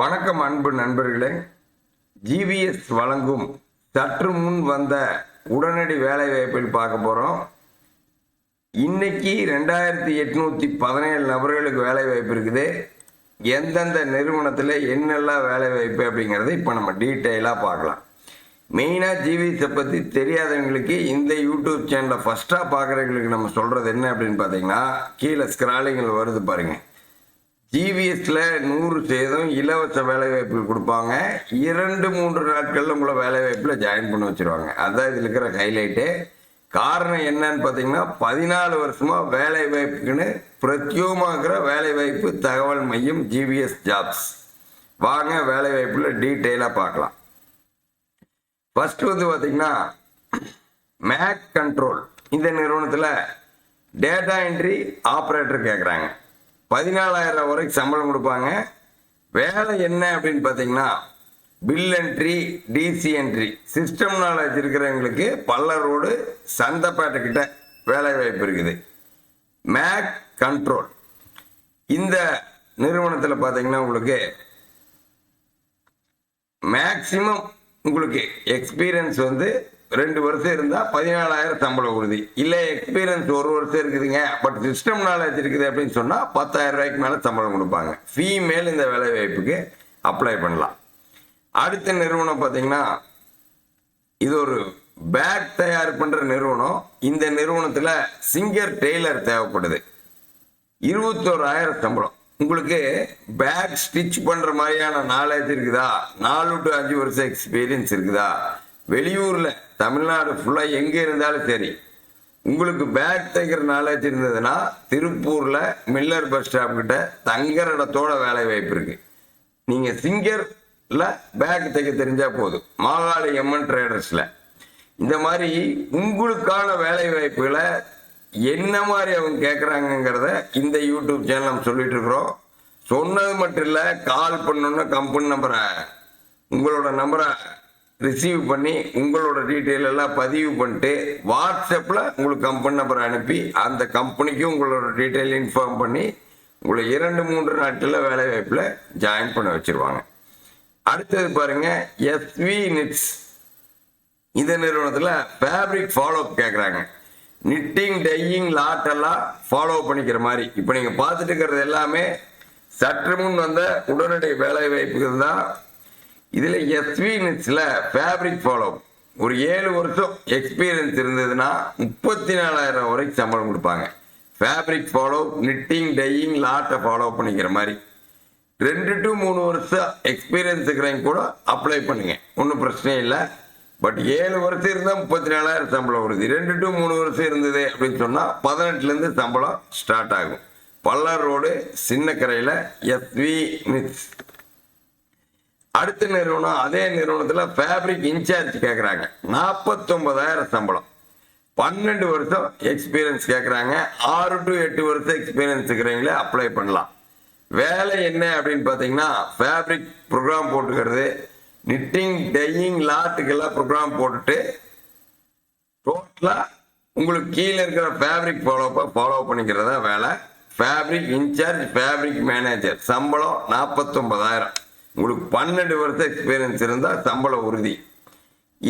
வணக்கம் அன்பு நண்பர்களே. ஜிவிஎஸ் வழங்கும் சற்று முன் வந்த உடனடி வேலை வாய்ப்பில் பார்க்க போகிறோம் இன்னைக்கு ரெண்டாயிரத்தி எட்நூற்றி பதினேழு நபர்களுக்கு வேலை வாய்ப்பு இருக்குது. எந்தெந்த நிறுவனத்தில் என்னெல்லாம் வேலை வாய்ப்பு அப்படிங்கிறத இப்போ நம்ம டீட்டெயிலாக பார்க்கலாம். மெயினாக ஜிவிஎஸை பற்றி தெரியாதவங்களுக்கு இந்த யூடியூப் சேனலை ஃபஸ்ட்டாக பார்க்குறவங்களுக்கு நம்ம சொல்கிறது என்ன அப்படின்னு பார்த்தீங்கன்னா கீழே ஸ்க்ராலிங்கில் வருது பாருங்கள் ஜிவிஎஸ்ல நூறு சேதம் இலவச வேலைவாய்ப்பு கொடுப்பாங்க. இரண்டு மூன்று நாட்களில் உங்களை வேலைவாய்ப்பில் ஜாயின் பண்ண வச்சிருவாங்க. அதான் இதில் இருக்கிற ஹைலைட்டு காரணம் என்னன்னு பார்த்தீங்கன்னா பதினாலு வருஷமா வேலை வாய்ப்புக்குன்னு பிரத்யோகமாகிற வேலை வாய்ப்பு தகவல் மையம் ஜிவிஎஸ் ஜாப்ஸ் வாங்க வேலை வாய்ப்புல டீட்டெயிலாக பார்க்கலாம். ஃபர்ஸ்ட் வந்து பார்த்தீங்கன்னா மேக் கண்ட்ரோல் இந்த நிறுவனத்தில் டேட்டா என்ட்ரி ஆப்ரேட்டர் கேட்குறாங்க பதினாலாயிரம் வரைக்கும் சம்பளம் கொடுப்பாங்க. வேலை என்ன அப்படின்னு பார்த்தீங்கன்னா bill entry DC entry system knowledge இருக்கிறவங்களுக்கு பல்ல ரோடு சந்தைப்பேட்டை கிட்ட வேலை வாய்ப்பு இருக்குது. மேக் கண்ட்ரோல் இந்த நிறுவனத்தில் பார்த்தீங்கன்னா உங்களுக்கு மேக்சிமம் உங்களுக்கு எக்ஸ்பீரியன்ஸ் வந்து ரெண்டு வருஷம் இருந்தால் பதினாலாயிரம் சம்பளம் உறுதி. இல்லை எக்ஸ்பீரியன்ஸ் ஒரு வருஷம் இருக்குதுங்க. பட் சிஸ்டம் நாலேஜ் இருக்குது அப்படின்னு சொன்னால் பத்தாயிரம் ரூபாய்க்கு மேலே சம்பளம் கொடுப்பாங்க. ஃபீமேல் இந்த வேலை வாய்ப்புக்கு அப்ளை பண்ணலாம். அடுத்த நிறுவனம் பார்த்தீங்கன்னா இது ஒரு பேக் தயார் பண்ணுற நிறுவனம். இந்த நிறுவனத்தில் சிங்கர் டெய்லர் தேவைப்படுது. இருபத்தோராயிரம் சம்பளம். உங்களுக்கு பேக் ஸ்டிச் பண்ணுற மாதிரியான நாலேஜ் இருக்குதா? நாலு டு அஞ்சு வருஷம் எக்ஸ்பீரியன்ஸ் இருக்குதா? வெளியூரில் தமிழ்நாடு ஃபுல்லாக எங்கே இருந்தாலும் சரி. உங்களுக்கு பேக் தைக்கிற நாலேஜ் இருந்ததுன்னா திருப்பூரில் மில்லர் பஸ் ஸ்டாப் கிட்ட தங்குற இடத்தோட வேலை வாய்ப்பு இருக்கு. நீங்கள் சிங்கரில் பேக் தைக்க தெரிஞ்சால் போதும். மாகாளி எம்என் ட்ரேடர்ஸில் இந்த மாதிரி உங்களுக்கான வேலை வாய்ப்புகளை என்ன மாதிரி அவங்க கேட்குறாங்கங்கிறத இந்த யூடியூப் சேனல் நம்ம சொல்லிட்டு இருக்கிறோம். சொன்னது மட்டும் இல்லை கால் பண்ணணுன்னா கம்பெனி நம்பரை உங்களோட நம்பரை ரிசீவ் பண்ணி உங்களோட டீட்டெயில் எல்லாம் பதிவு பண்ணிட்டு வாட்ஸ்அப்பில் உங்களுக்கு கம்பெனி நம்பரை அனுப்பி அந்த கம்பெனிக்கும் உங்களோட டீட்டெயில் இன்ஃபார்ம் பண்ணி உங்களை இரண்டு மூன்று நாட்டில் வேலை வாய்ப்பில் ஜாயின் பண்ண வச்சிருவாங்க. அடுத்தது பாருங்க எஸ்வி நிட்ஸ் இந்த நிறுவனத்தில் ஃபேப்ரிக் ஃபாலோ கேட்குறாங்க நிட்டிங் டையிங் லாட் எல்லாம் ஃபாலோ பண்ணிக்கிற மாதிரி. இப்போ நீங்கள் பார்த்துட்டு இருக்கிறது எல்லாமே சற்று முன் வந்த உடனடி வேலை வாய்ப்புகள் தான். இதில் எஸ்வி நிட்ஸில் ஃபேப்ரிக் ஃபாலோ ஒரு ஏழு வருஷம் எக்ஸ்பீரியன்ஸ் இருந்ததுன்னா முப்பத்தி நாலாயிரம் வரைக்கும் சம்பளம் கொடுப்பாங்க. ஃபேப்ரிக் ஃபாலோ நிட்டிங் டையிங் லாட்டை ஃபாலோ பண்ணிக்கிற மாதிரி. ரெண்டு டு மூணு வருஷம் எக்ஸ்பீரியன்ஸ் இருக்கிறவங்க கூட அப்ளை பண்ணுங்க. ஒன்றும் பிரச்சனை இல்லை. பட் ஏழு வருஷம் இருந்தால் முப்பத்தி நாலாயிரம் சம்பளம் வருது. ரெண்டு டு மூணு வருஷம் இருந்தது அப்படின்னு சொன்னால் பதினெட்டுலேருந்து சம்பளம் ஸ்டார்ட் ஆகும். பல்லர் ரோடு சின்ன கரையில் எஸ்வி மிஸ் அடுத்த நிறுவனம் அதே நிறுவனத்தில் ஃபேப்ரிக் இன்சார்ஜ் கேட்குறாங்க நாற்பத்தொம்பதாயிரம் சம்பளம். பன்னெண்டு வருஷம் எக்ஸ்பீரியன்ஸ் கேட்குறாங்க ஆறு டு எட்டு வருஷம் எக்ஸ்பீரியன்ஸ் இருக்கிறவங்களே அப்ளை பண்ணலாம். வேலை என்ன அப்படின்னு பார்த்தீங்கன்னா ஃபேப்ரிக் ப்ரோக்ராம் போட்டுக்கிறது நிட்டிங் டையிங் லாட்டுக்கெல்லாம் ப்ரோக்ராம் போட்டுட்டு டோட்டலாக உங்களுக்கு கீழே இருக்கிற ஃபேப்ரிக் ஃபாலோ ஃபாலோ பண்ணிக்கிறதா வேலை. ஃபேப்ரிக் இன்சார்ஜ் ஃபேப்ரிக் மேனேஜர் சம்பளம் நாற்பத்தொம்பதாயிரம் உங்களுக்கு பன்னெண்டு வருஷம் எக்ஸ்பீரியன்ஸ் இருந்தால் சம்பளம் உறுதி.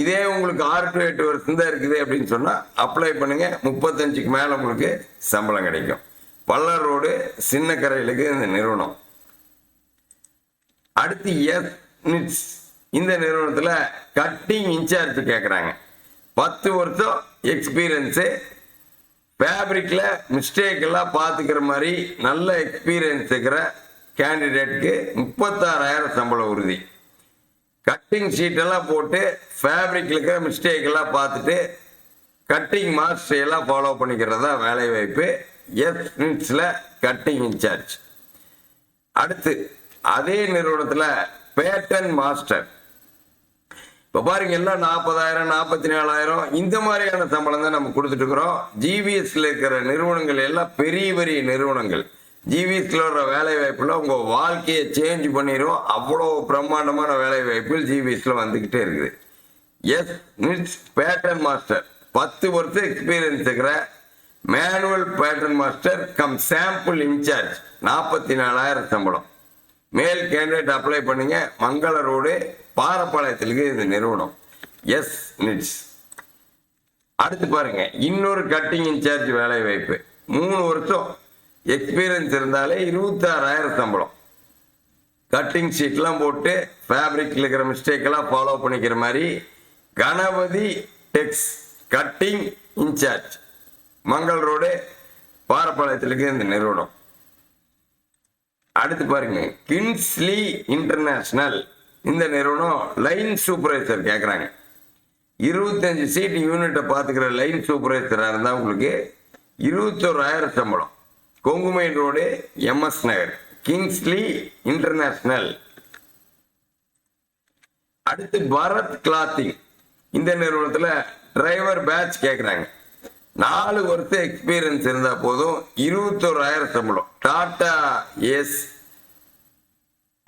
இதே உங்களுக்கு ஆறு டு எட்டு வருஷம் தான் இருக்குது அப்படின்னு சொன்னால் அப்ளை பண்ணுங்க. முப்பத்தஞ்சுக்கு மேலே உங்களுக்கு சம்பளம் கிடைக்கும். பல்லர் ரோடு சின்ன கரையிலுக்கு இந்த நிறுவனம். அடுத்து எஸ் நிட்ஸ் இந்த நிறுவனத்தில் கட்டிங் இன்சார்ஜ் கேட்குறாங்க பத்து வருஷம் எக்ஸ்பீரியன்ஸு ஃபேப்ரிக்கில் மிஸ்டேக் எல்லாம் பார்த்துக்கிற மாதிரி நல்ல எக்ஸ்பீரியன்ஸ் இருக்கிற கேண்டிடேட்க்கு முப்பத்தாறாயிரம் சம்பளம் உறுதி. கட்டிங் ஷீட்டெல்லாம் போட்டு ஃபேப்ரிக்கில் இருக்கிற மிஸ்டேக் எல்லாம் பார்த்துட்டு கட்டிங் மாஸ்டர் எல்லாம் ஃபாலோ பண்ணிக்கிறது தான் வேலை வாய்ப்பு எஸ் கட்டிங் இன்சார்ஜ் அடுத்து அதே நிறுவனத்தில் பேட்டன் மாஸ்டர் இப்போ பாருங்க எல்லாம் நாற்பதாயிரம் நாற்பத்தி நாலாயிரம் இந்த மாதிரியான சம்பளம் தான் நம்ம கொடுத்துட்டு இருக்கிறோம். ஜிவிஎஸ்ல இருக்கிற நிறுவனங்கள் எல்லாம் பெரிய பெரிய நிறுவனங்கள். ஜிவிஎஸ்ல வர வேலை வாய்ப்பில் உங்கள் வாழ்க்கையை சேஞ்ச் பண்ணிடும் அவ்வளோ பிரம்மாண்டமான வேலை வாய்ப்புகள் ஜிவிஎஸ்ல வந்துக்கிட்டே இருக்குது. எஸ் நிட்ஸ் பேட்டர்ன் மாஸ்டர் பத்து வருஷம் எக்ஸ்பீரியன்ஸ் இருக்கிற manual pattern master cum sample incharge நாற்பத்தி நாலாயிரம் சம்பளம். மேல் கேண்டிடேட் அப்ளை பண்ணுங்க. மங்கள ரோடு பாரப்பாளையத்திற்கு இந்த நிறுவனம். எஸ் நிட்ஸ் அடுத்து பாருங்க. இன்னொரு கட்டிங் இன்சார்ஜ் வேலை வாய்ப்பு மூணு வருஷம் எக்ஸ்பீரியன்ஸ் இருந்தாலே இருபத்தாறாயிரம் சம்பளம். கட்டிங் ஷீட்லாம் போட்டு ஃபேப்ரிக்கில் இருக்கிற மிஸ்டேக்கெல்லாம் ஃபாலோ பண்ணிக்கிற மாதிரி Ganapathi Tex cutting incharge Mangal road பாரப்பாளையத்தில் இருக்க இந்த நிறுவனம். அடுத்து பாருங்க கின்ஸ்லி இன்டர்நேஷனல் இந்த நிறுவனம் லைன் சூப்பர்வைசர் கேட்குறாங்க இருபத்தஞ்சு சீட் யூனிட்டை பார்த்துக்கிற லைன் சூப்பர்வைசராக இருந்தால் உங்களுக்கு இருபத்தோராயிரம் சம்பளம். கொங்குமை road MS Nagar Kingsley International அடுத்து பரத் கிளாத்திங் இந்த நிறுவனத்தில் டிரைவர் பேட்ச் கேட்குறாங்க நாலு வருஷம் எக்ஸ்பீரியன்ஸ் இருந்தால் போதும் இருபத்தோராயிரம் சம்பளம். டாட்டா எஸ்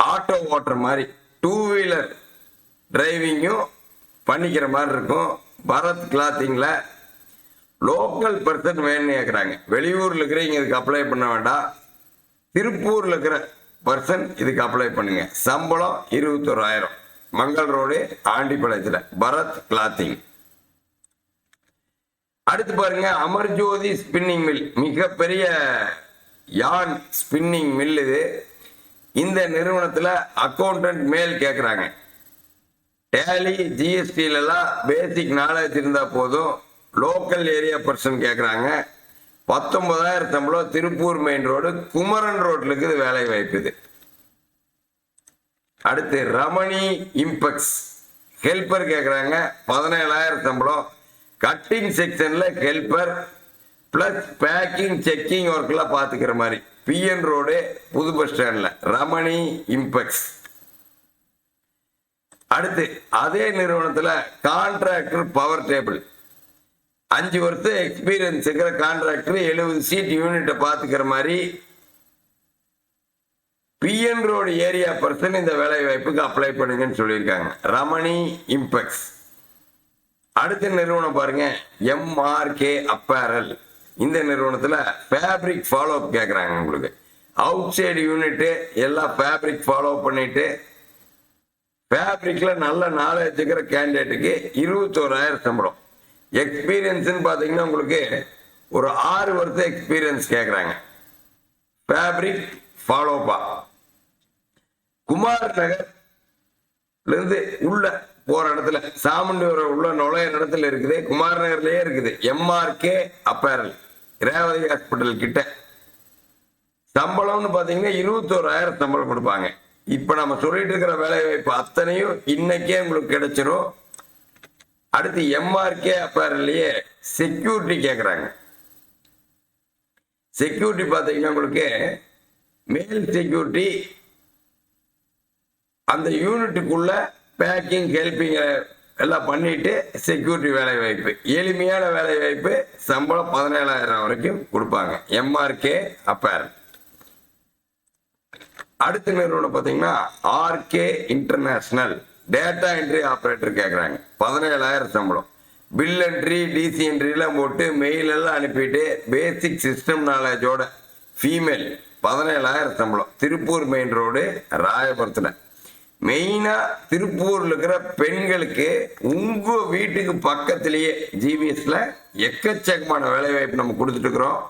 ஆட்டோ ஓட்டுற மாதிரி டூ வீலர் டிரைவிங்கும் பண்ணிக்கிற மாதிரி இருக்கும். பரத் கிளாத்திங்கில் லோக்கல் பர்சன் வேணும்னு கேட்குறாங்க வெளியூரில் இருக்கிறவங்க இதுக்கு அப்ளை பண்ண வேண்டாம். திருப்பூரில் இருக்கிற பர்சன் இதுக்கு அப்ளை பண்ணுங்க. சம்பளம் இருபத்தோராயிரம். மங்கள் ரோடு ஆண்டிப்பாளையத்தில். பரத் கிளாத்திங் அடுத்து பாருங்க அமர்ஜோதி ஸ்பின்னிங் மில் மிகப்பெரிய யான் ஸ்பின்னிங் மில் இது. இந்த நிறுவனத்தில் அக்கௌண்டன்ட் மேல் கேட்குறாங்க டேலி ஜிஎஸ்டிலலாம் பேசிக் நாலேஜ் இருந்தால் போதும். லோக்கல் ஏரியா பர்சன் கேட்குறாங்க பத்தொன்பதாயிரம் சம்பளம் திருப்பூர் மெயின் ரோடு குமரன் ரோட்டில் இருக்குது வேலை வாய்ப்பு இது அடுத்து ரமணி இம்பெக்ஸ். ஹெல்பர் கேட்குறாங்க பதினேழாயிரம் சம்பளம் கட்டிங் செக்ஷனில் ஹெல்பர் ப்ளஸ் பேக்கிங் செக்கிங் ஒர்க்லாம் பார்த்துக்கிற மாதிரி. பிஎன் ரோடு புது பஸ் ஸ்டாண்டில் ரமணி இம்பெக்ஸ். அடுத்து அதே நிறுவனத்தில் கான்ட்ராக்டர் பவர் டேபிள் அஞ்சு வருஷம் எக்ஸ்பீரியன்ஸ் இருக்கிற கான்ட்ராக்டர் எழுபது சீட் யூனிட்டை பார்த்துக்கிற மாதிரி பிஎன் ரோடு ஏரியா பர்சன் இந்த வேலை வாய்ப்புக்கு அப்ளை பண்ணுங்கன்னு சொல்லியிருக்காங்க. ரமணி இம்பெக்ஸ் அடுத்த நிறுவனம் பாருங்க எம்ஆர்கே அப்பேரல் இந்த நிறுவனத்தில் ஃபேப்ரிக் ஃபாலோ அப் கேட்குறாங்க உங்களுக்கு. அவுட் சைடு யூனிட்டு எல்லாம் ஃபேப்ரிக் ஃபாலோ பண்ணிட்டு ஃபேப்ரிக்கில் நல்ல நாலேஜ் இருக்கிற கேண்டிடேட்டுக்கு இருபத்தோராயிரம் சம்பளம். எக்ஸ்பீரியன்ஸ்னு பார்த்தீங்கன்னா உங்களுக்கு ஒரு ஆறு வருஷம் எக்ஸ்பீரியன்ஸ் கேட்குறாங்க ஃபேப்ரிக் ஃபாலோப்பா குமார் நகர்லேருந்து உள்ள போற இடத்துல சாமண்டிபுரம் உள்ள நுழைய இடத்துல இருக்குது. குமார் நகர்லயே இருக்குது. எம்ஆர்கே அப்பேரல் ரேவதி ஹாஸ்பிட்டல் கிட்ட. சம்பளம்னு பார்த்தீங்கன்னா இருபத்தோராயிரம் சம்பளம் கொடுப்பாங்க. இப்போ நம்ம சொல்லிட்டு இருக்கிற வேலை வாய்ப்பு அத்தனையும் இன்னைக்கே உங்களுக்கு கிடைச்சிரும். அடுத்து எம்ஆர்கே அப்பேரல்லையே செக்யூரிட்டி கேட்குறாங்க செக்யூரிட்டி பார்த்தீங்கன்னா உங்களுக்கு மேல் செக்யூரிட்டி அந்த யூனிட்டுக்குள்ள பேக்கிங் ஹெல்பிங் எல்லாம் பண்ணிட்டு செக்யூரிட்டி வேலை வாய்ப்பு. எளிமையான வேலை வாய்ப்பு சம்பளம் பதினேழாயிரம் வரைக்கும் கொடுப்பாங்க. எம்ஆர்கே அப்பேர் அடுத்த நிறுவனம் பார்த்தீங்கன்னா RK International data entry operator கேட்குறாங்க பதினேழாயிரம் சம்பளம். பில் என்ட்ரி டிசி என்ட்ரிலாம் போட்டு மெயிலெல்லாம் அனுப்பிட்டு பேசிக் சிஸ்டம் நாலேஜோட ஃபீமேல் பதினேழாயிரம் சம்பளம். திருப்பூர் மெயின் ரோடு ராயபுரத்தில். மெயினாக திருப்பூரில் இருக்கிற பெண்களுக்கு உங்கள் வீட்டுக்கு பக்கத்திலேயே ஜிவிஎஸில் எக்கச்சக்கமான வேலைவாய்ப்பு நம்ம கொடுத்துட்ருக்குறோம்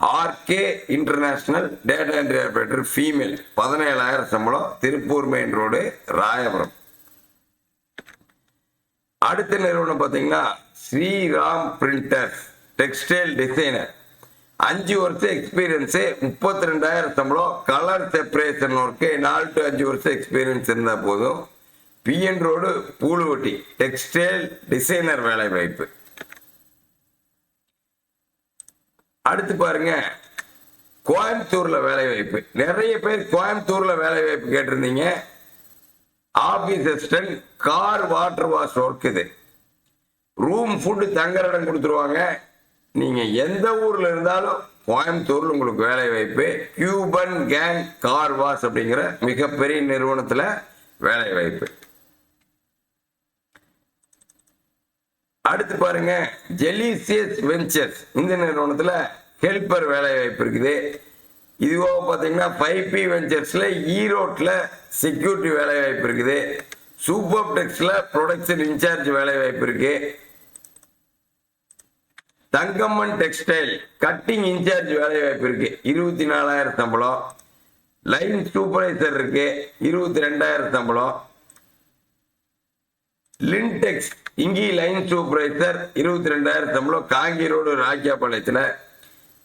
RK International data entry operator female பதினேழாயிரம் சம்பளம். Tiruppur main road Rayapuram. அடுத்த நிறுவனம் பார்த்தீங்கன்னா ஸ்ரீராம் பிரிண்டர்ஸ் டெக்ஸ்டைல் டிசைனர். அஞ்சு வருஷம் எக்ஸ்பீரியன்ஸு முப்பத்தி ரெண்டாயிரம் சம்பளம் கலர் செப்பரேஷன் ஒர்க்கு நாலு டு அஞ்சு வருஷம் எக்ஸ்பீரியன்ஸ் இருந்தால் போதும். PN road Pooluvatti textile designer வேலை வாய்ப்பு. அடுத்து பாருங்க கோயம்புத்தூரில் வேலை வாய்ப்பு. நிறைய பேர் கோயம்புத்தூரில் வேலை வாய்ப்பு கேட்டிருந்தீங்க. Office assistant car water wash work இது ரூம் ஃபுட்டு தங்குற இடம் கொடுத்துருவாங்க. நீங்கள் எந்த ஊரில் இருந்தாலும் கோயம்புத்தூரில் உங்களுக்கு வேலை வாய்ப்பு. கியூபன் கேங் கார் வாஷ் அப்படிங்கிற மிகப்பெரிய நிறுவனத்தில் வேலை வாய்ப்பு. அடுத்து பாருங்க ஜெலிசியஸ் வெஞ்சர்ஸ் இந்த நிறுவனத்தில் ஹெல்ப்பர் வேலை வாய்ப்பு இருக்குது. இதுவாக பார்த்தீங்கன்னா ஃபைவ் பி வெஞ்சர்ஸில் ஈரோட்டில் செக்யூரிட்டி வேலை வாய்ப்பு இருக்குது. சூப்பர் டெக்ஸில் ப்ரொடக்ஷன் இன்சார்ஜ் வேலை வாய்ப்பு இருக்கு. தங்கம்மன் டெக்ஸ்டைல் கட்டிங் இன்சார்ஜ் வேலை வாய்ப்பு இருக்கு. இருபத்தி நாலாயிரம் சம்பளம். லைன் சூப்பர்வைசர் இருக்கு. இருபத்தி ரெண்டாயிரம் சம்பளம். லின்டெக்ஸ் இங்கி லைன் சூப்பர்வைசர் இருபத்தி ரெண்டாயிரம் சம்பளம். காங்கி ரோடு ராக்கியாபாளையத்தில்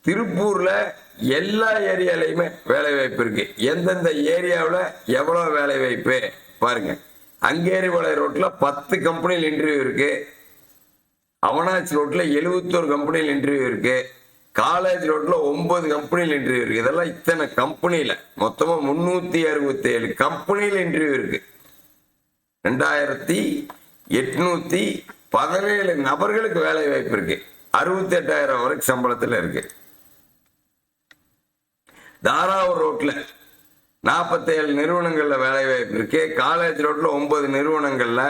திருப்பூரில் எல்லா ஏரியாலையுமே வேலை வாய்ப்பு இருக்கு. எந்தெந்த ஏரியாவில் எவ்வளோ வேலை வாய்ப்பு பாருங்க அங்கேரிபாளையம் ரோட்டில் பத்து கம்பெனியில் இன்டர்வியூ இருக்கு. அவனாச்சி ரோட்டில் எழுபத்தோரு கம்பெனியில் இன்டர்வியூ இருக்கு. காலேஜ் ரோட்டில் ஒன்பது கம்பெனியில் இன்டர்வியூ இருக்கு. இதெல்லாம் இத்தனை கம்பெனியில். மொத்தமாக முந்நூற்றி அறுபத்தி ஏழு கம்பெனியில் இன்டர்வியூ இருக்கு. ரெண்டாயிரத்தி எட்நூற்றி பதினேழு நபர்களுக்கு வேலை வாய்ப்பு இருக்கு. அறுபத்தி எட்டாயிரம் வரைக்கும் சம்பளத்தில் இருக்குது தாராவூர் ரோட்ல. நாற்பத்தேழு நிறுவனங்களில் வேலை வாய்ப்பு இருக்கு காலேஜ் ரோட்ல ஒன்பது நிறுவனங்கள்ல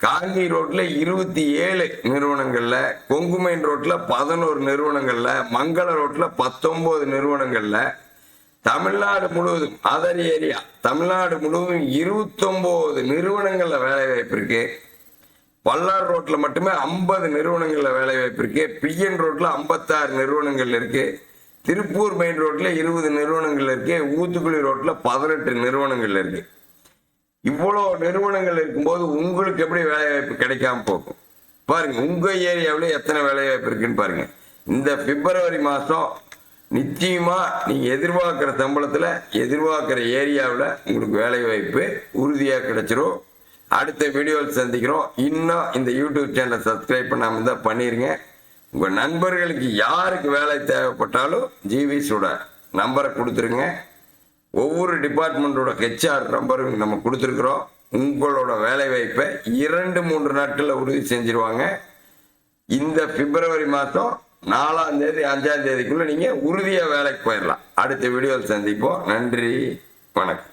காங்கி ரோட்ல இருபத்தி ஏழு நிறுவனங்கள்ல கொங்குமைன் ரோட்ல பதினோரு நிறுவனங்கள்ல மங்கள ரோட்ல பத்தொன்பது நிறுவனங்கள்ல தமிழ்நாடு முழுவதும் அதர் ஏரியா தமிழ்நாடு முழுவதும் இருபத்தொன்பது நிறுவனங்களில் வேலை வாய்ப்பு இருக்கு பல்லார் ரோட்டில் மட்டுமே ஐம்பது நிறுவனங்களில் வேலை வாய்ப்பு இருக்கு பிஎன் ரோட்டில் ஐம்பத்தாறு நிறுவனங்கள் இருக்குது திருப்பூர் மெயின் ரோட்ல இருபது நிறுவனங்கள் இருக்கு ஊத்துக்குழி ரோட்ல பதினெட்டு நிறுவனங்கள் இருக்கு. இவ்வளோ நிறுவனங்கள் இருக்கும்போது உங்களுக்கு எப்படி வேலைவாய்ப்பு கிடைக்காம போகும்? பாருங்க உங்க ஏரியாவில் எத்தனை வேலைவாய்ப்பு இருக்குன்னு பாருங்க. இந்த பிப்ரவரி மாதம் நிச்சயமா நீங்க எதிர்பார்க்குற சம்பளத்தில் எதிர்பார்க்குற ஏரியாவில் உங்களுக்கு வேலைவாய்ப்பு உறுதியாக கிடைச்சிரும். அடுத்த வீடியோவில் சந்திக்கிறோம். இன்னும் இந்த யூடியூப் சேனலை சப்ஸ்கிரைப் பண்ணாமல் தான் பண்ணிருங்க. உங்க நண்பர்களுக்கு யாருக்கு வேலை தேவைப்பட்டாலும் ஜிவிஸோட நம்பரை கொடுத்துருங்க. ஒவ்வொரு டிபார்ட்மெண்ட்டோட ஹெச்ஆர் நம்பரும் நம்ம கொடுத்துருக்குறோம். உங்களோட வேலை வாய்ப்பை இரண்டு மூன்று நாட்களில் உறுதி செஞ்சிருவாங்க. இந்த பிப்ரவரி மாதம் நாலாம் தேதி அஞ்சாம் தேதிக்குள்ளே நீங்கள் உறுதியாக வேலைக்கு போயிடலாம் அடுத்த வீடியோவில் சந்திப்போம். நன்றி. வணக்கம்.